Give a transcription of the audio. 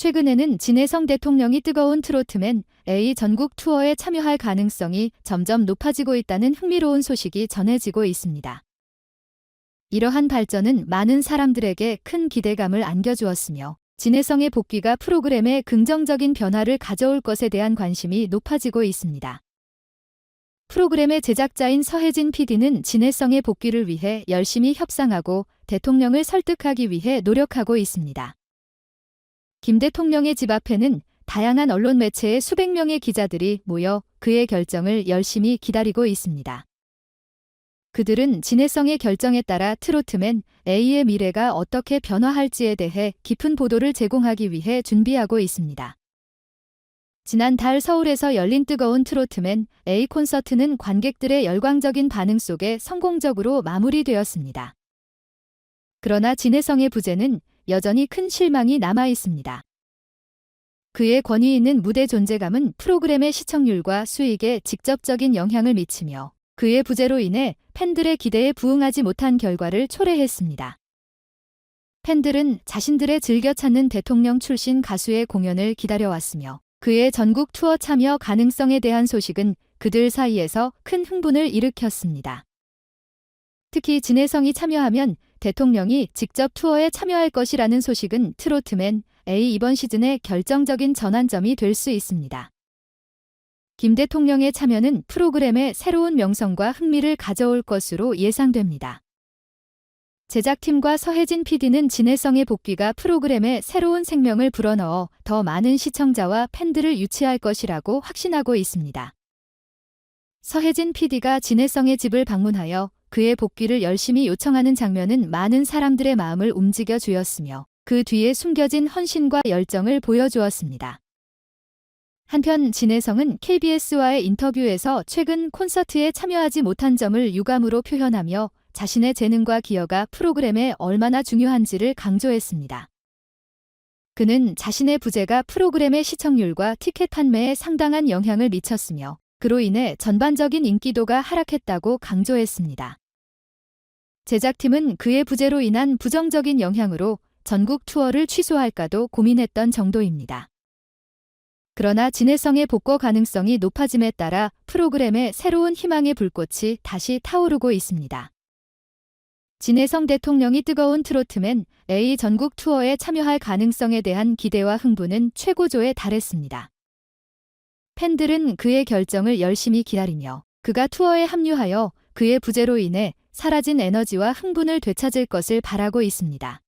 최근에는 진해성 대통령이 뜨거운 트로트맨 A 전국 투어에 참여할 가능성이 점점 높아지고 있다는 흥미로운 소식이 전해지고 있습니다. 이러한 발전은 많은 사람들에게 큰 기대감을 안겨주었으며 진해성의 복귀가 프로그램에 긍정적인 변화를 가져올 것에 대한 관심이 높아지고 있습니다. 프로그램의 제작자인 서혜진 PD는 진해성의 복귀를 위해 열심히 협상하고 대통령을 설득하기 위해 노력하고 있습니다. 김 대통령의 집 앞에는 다양한 언론 매체의 수백 명의 기자들이 모여 그의 결정을 열심히 기다리고 있습니다. 그들은 진해성의 결정에 따라 트로트맨 A의 미래가 어떻게 변화할지에 대해 깊은 보도를 제공하기 위해 준비하고 있습니다. 지난달 서울에서 열린 뜨거운 트로트맨 A 콘서트는 관객들의 열광적인 반응 속에 성공적으로 마무리되었습니다. 그러나 진해성의 부재는 여전히 큰 실망이 남아 있습니다. 그의 권위 있는 무대 존재감은 프로그램의 시청률과 수익에 직접적인 영향을 미치며 그의 부재로 인해 팬들의 기대에 부응하지 못한 결과를 초래했습니다. 팬들은 자신들의 즐겨 찾는 대통령 출신 가수의 공연을 기다려왔으며 그의 전국 투어 참여 가능성에 대한 소식은 그들 사이에서 큰 흥분을 일으켰습니다. 특히 진해성이 참여하면 대통령이 직접 투어에 참여할 것이라는 소식은 트로트맨 A 이번 시즌의 결정적인 전환점이 될 수 있습니다. 김 대통령의 참여는 프로그램의 새로운 명성과 흥미를 가져올 것으로 예상됩니다. 제작팀과 서혜진 PD는 진해성의 복귀가 프로그램에 새로운 생명을 불어넣어 더 많은 시청자와 팬들을 유치할 것이라고 확신하고 있습니다. 서혜진 PD가 진해성의 집을 방문하여 그의 복귀를 열심히 요청하는 장면은 많은 사람들의 마음을 움직여 주었으며 그 뒤에 숨겨진 헌신과 열정을 보여주었습니다. 한편 진해성은 KBS와의 인터뷰에서 최근 콘서트에 참여하지 못한 점을 유감으로 표현하며 자신의 재능과 기여가 프로그램에 얼마나 중요한지를 강조했습니다. 그는 자신의 부재가 프로그램의 시청률과 티켓 판매에 상당한 영향을 미쳤으며 그로 인해 전반적인 인기도가 하락했다고 강조했습니다. 제작팀은 그의 부재로 인한 부정적인 영향으로 전국 투어를 취소할까도 고민했던 정도입니다. 그러나 진해성의 복구 가능성이 높아짐에 따라 프로그램의 새로운 희망의 불꽃이 다시 타오르고 있습니다. 진해성 대통령이 뜨거운 트로트맨 A 전국 투어에 참여할 가능성에 대한 기대와 흥분은 최고조에 달했습니다. 팬들은 그의 결정을 열심히 기다리며 그가 투어에 합류하여 그의 부재로 인해 사라진 에너지와 흥분을 되찾을 것을 바라고 있습니다.